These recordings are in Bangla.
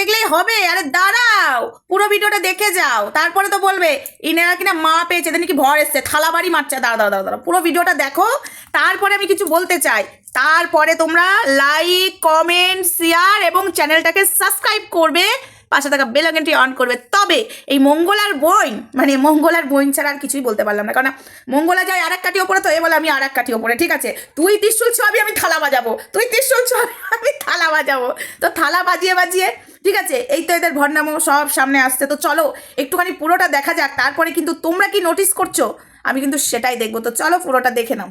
দেখলেই হবে। আরে দাঁড়াও, পুরো ভিডিওটা দেখে যাও। তারপরে তো বলবে, ইনারা কিনা মা পেয়েছে, এদের নাকি ভর এসছে থালা বাড়ি মারছে দাঁড়া দাঁড়া দাঁড়া পুরো ভিডিওটা দেখো। তারপরে আমি কিছু বলতে চাই। তারপরে তোমরা লাইক কমেন্ট শেয়ার এবং চ্যানেলটাকে সাবস্ক্রাইব করবে। পাশে থাকা বেল আইকনটি অন করবে। তবে এই মঙ্গলার বইন মানে মঙ্গলার বইন ছাড়া আর কিছুই বলতে পারলাম না। কারণ মঙ্গলা যায় আর এক কাঠি ওপরে, তো এ বলে আমি আর এক কাঠি ওপরে, ঠিক আছে? তুই ত্রিশুল ছবি আমি থালা বাজাবো। তুই ত্রিশুল ছবি আমি থালা বাজাবো। তো থালা বাজিয়ে বাজিয়ে ঠিক আছে, এই তো এদের ভরনামো সব সামনে আসছে, তো চলো একটুখানি পুরোটা দেখা যাক, তারপরে কিন্তু তোমরা কি নোটিস করছ? আমি কিন্তু সেটাই দেখব, তো চলো পুরোটা দেখে নাও।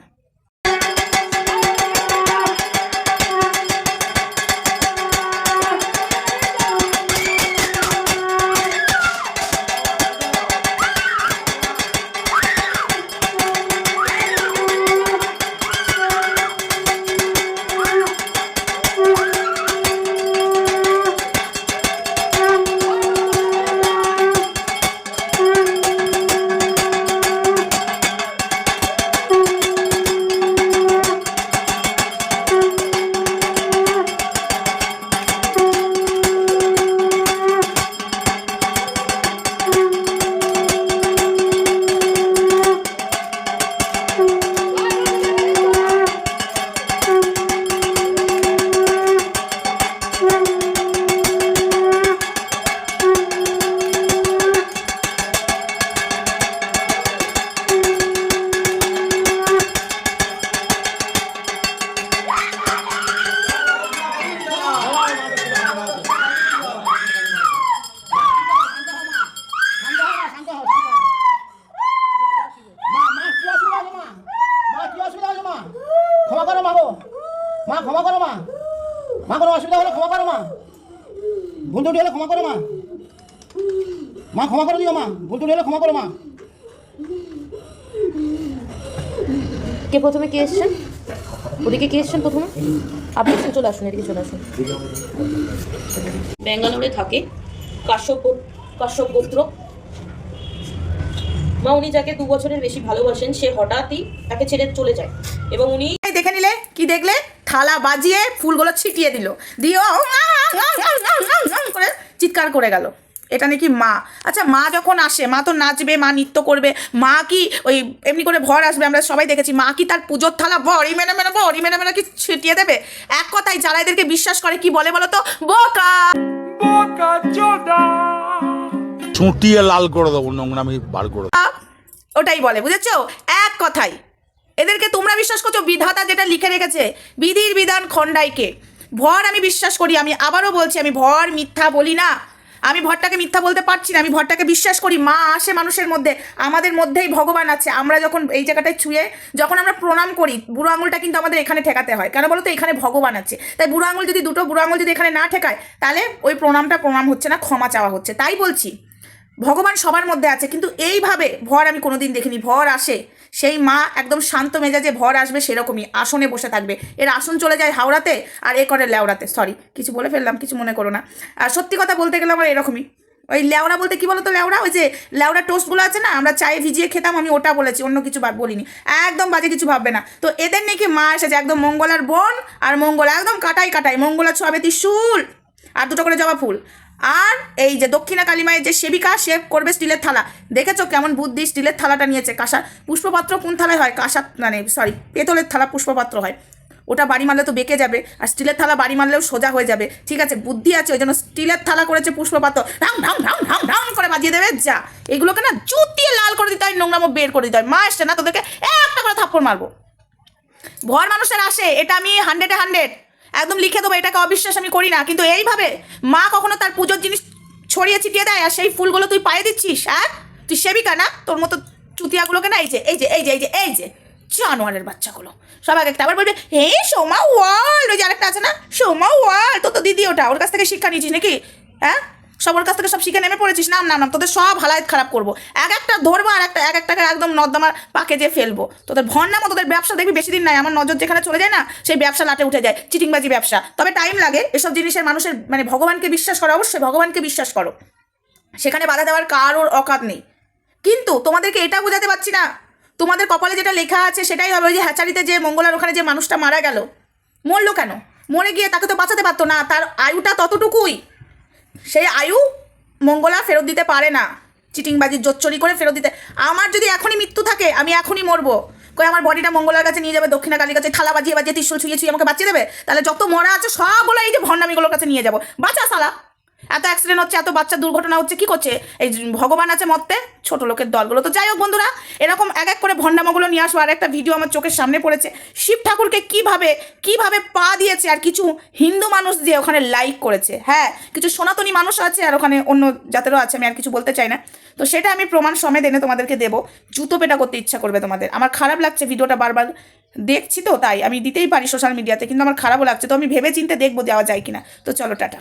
ক্ষমা করো মা। মা কোনো অসুবিধা হলো ক্ষমা করো মা। ভুল ত্রুটি হলে ক্ষমা করো মা। মা ক্ষমা করে দিও মা। ভুল ত্রুটি হলে ক্ষমা করো মা। কে প্রথমে কে এসছেন ওদিকে কে এসছেন প্রথমে? আপনি এসে চলে আসুন এদিকে চলে আসুন। ব্যাঙ্গালোরে থাকে কাশ্যপ কাশ্যপ গোত্র মা উনি যাকে দু বছরের বেশি ভালোবাসেন সে হঠাৎই তাকে ছেড়ে চলে যায়। এবং উনি এই দেখে নিলে কি দেখলে? থালা বাজিয়ে ফুলগুলো ছিটিয়ে দিল। দিয়ে ও করে চিৎকার করে গেল। এটা নাকি মা? আচ্ছা মা যখন আসে মা তো নাচবে মা নৃত্য করবে মা কি ওই এমনি করে ভর আসবে আমরা সবাই দেখেছি মা কি তার পুজোর থালা ভরি মেনে মেনে ভরি মেনে মেনে কি ছিটিয়ে দেবে? এক কথায় যারা এদেরকে বিশ্বাস করে কি বলে বলো তো? বোকা! চুটিয়ে লাল করে দেবো নোংরামি বার করে ওটাই বলে বুঝেছ? এক কথাই এদেরকে তোমরা বিশ্বাস করছ? বিধাতা যেটা লিখে রেখেছে, বিধির বিধান খণ্ডাইকে। ভর আমি বিশ্বাস করি, আমি আবারও বলছি, আমি ভর মিথ্যা বলি না। আমি ভরটাকে মিথ্যা বলতে পারছি না, আমি ভরটাকে বিশ্বাস করি। মা আসে মানুষের মধ্যে, আমাদের মধ্যেই ভগবান আছে। আমরা যখন এই জায়গাটায় ছুঁয়ে, যখন আমরা প্রণাম করি, বুড়ো আঙুলটা কিন্তু আমাদের এখানে ঠেকাতে হয়। কেন বলো তো? এখানে ভগবান আছে। তাই বুড়ো আঙুল যদি দুটো, বুড়ো আঙুল যদি এখানে না ঠেকায়, তাহলে ওই প্রণামটা প্রণাম হচ্ছে না, ক্ষমা চাওয়া হচ্ছে। তাই বলছি ভগবান সবার মধ্যে আছে, কিন্তু এইভাবে ভর আমি কোনোদিন দেখিনি। ভর আসে, সেই মা একদম শান্ত মেজাজে ভর আসবে সেরকমই, আসনে বসে থাকবে। এর আসন চলে যায় হাওড়াতে আর এ করে লেওড়াতে সরি কিছু বলে ফেললাম, কিছু মনে করো না। আর সত্যি কথা বলতে গেলে আমার এরকমই। ওই লেওড়া বলতে কি বলতো লেওড়া? ওই যে লেওড়া টোস্টগুলো আছে না, আমরা চায়ে ভিজিয়ে খেতাম, আমি ওটা বলেছি, অন্য কিছু বলিনি। একদম বাজে কিছু ভাববে না। তো এদের নাকি মা এসেছে? একদম মঙ্গলার বোন আর মঙ্গলা, একদম কাটাই কাটাই, মঙ্গলা ছোঁয়াবে ত্রিশুল আর দুটো করে জবা ফুল। আর এই যে দক্ষিণা কালিমায়ের যে সেবিকা, সে করবে স্টিলের থালা। দেখেছ কেমন বুদ্ধি স্টিলের থালাটা নিয়েছে কাঁসা পুষ্পপাত্র কোন থালায় হয়? কাঁসা মানে সরি পেতলের থালা পুষ্পপাত্র হয়। ওটা বাড়ি মারলে তো বেঁকে যাবে, আর স্টিলের থালা বাড়ি মারলেও সোজা হয়ে যাবে। ঠিক আছে, বুদ্ধি আছে, ওই জন্য স্টিলের থালা করেছে পুষ্পপাত্র। ঢাং ঢাং ঢাং ঢাং ঢাং করে বাজিয়ে দেবে, যা। এগুলোকে না জুতিয়ে লাল করে দিতে হয়, নোংরামো বের করে দিতে হয়। মা এসছে না, তোদেরকে একটা করে থাপ্পড় মারবো। ভর মানুষের আসে, এটা আমি হান্ড্রেডে হান্ড্রেড একদম লিখে দেবো, এটাকে অবিশ্বাস আমি করি না। কিন্তু এইভাবে মা কখনো তার পুজোর জিনিস ছড়িয়ে ছিটিয়ে দেয় আর সেই ফুলগুলো তুই পায়ে দিচ্ছিস হ্যাঁ? তুই সেবিকা না? তোর মতো চুতিয়াগুলোকে না, এই যে এই যে এই যে এই যে এই যে, জানোয়ারের বাচ্চাগুলো। সবাই একটা আবার বলবে, হে, সোমা ওয়াল! ওই যে আরেকটা আছে না, সোমা ওয়াল! তো তো দিদি ওটা, ওর কাছ থেকে শিক্ষা নিয়েছিস নাকি? হ্যাঁ? সবার কাছ থেকে সব শিখে নেমে পড়েছিস? নাম নাম নাম। তোদের সব হালায়ত খারাপ করব। এক একটা ধরবো আর একটা, এক একটাকে একদম নর্দমার পাকে যে ফেলব। তোদের ভর নামো তোদের ব্যবসা দেখবি বেশি দিন নাই। আমার নজর যেখানে চলে যায় না, সেই ব্যবসা লাটে উঠে যায়। চিটিংবাজি ব্যবসা। তবে টাইম লাগে এসব জিনিসের মানুষের মানে ভগবানকে বিশ্বাস করো। অবশ্যই ভগবানকে বিশ্বাস করো। সেখানে বাধা দেওয়ার কারোর অকাত নেই। কিন্তু তোমাদেরকে এটা বোঝাতে পারছি না। তোমাদের কপালে যেটা লেখা আছে সেটাই হবে ওই যে হ্যাচারিতে যে মঙ্গলার ওখানে যে মানুষটা মারা গেল। মরলো কেন? মরে গিয়ে তাকে তো বাঁচাতে পারতো না। তার আয়ুটা ততটুকুই। সেই আয়ু মঙ্গলা ফেরত দিতে পারে না। চিটিংবাজির জোচ্চরি করে ফেরত দিতে। আমার যদি এখনই মৃত্যু থাকে, আমি এখনই মরবো। কই আমার বডিটা মঙ্গলার কাছে নিয়ে যাবে, দক্ষিণা কালীর কাছে থালা বাজিয়ে বাজিয়ে ত্রিশুল ছুঁয়ে ছুঁয়ে আমাকে বাঁচিয়ে দেবে? তাহলে যত মরা আছে, সবগুলো এই যে ভণ্ডামিগুলোর কাছে নিয়ে যাব। বাঁচা সালা এত অ্যাক্সিডেন্ট হচ্ছে, এত বাচ্চা দুর্ঘটনা হচ্ছে, কি করছে? এই ভগবান আছে মরতে ছোট লোকের দলগুলো। তো যাই হোক বন্ধুরা, এরকম এক এক করে ভণ্ডামাগুলো নিয়ে আসব আর একটা ভিডিও আমার চোখের সামনে পড়েছে। শিব ঠাকুরকে কীভাবে কীভাবে পা দিয়েছে আর কিছু হিন্দু মানুষ দিয়ে ওখানে লাইক করেছে। হ্যাঁ কিছু সনাতনী মানুষ আছে আর ওখানে অন্য জাতেরও আছে, আমি আর কিছু বলতে চাই না। তো সেটা আমি প্রমাণ সমেত এনে তোমাদেরকে দেবো। জুতো পেটা করতে ইচ্ছা করবে তোমাদের। আমার খারাপ লাগছে ভিডিওটা বারবার দেখছি তো, তাই আমি দিতেই পারি সোশ্যাল মিডিয়াতে কিন্তু আমার খারাপও লাগছে। তো আমি ভেবে চিন্তে দেখব দেওয়া যায় কিনা। তো চলো, টাটা।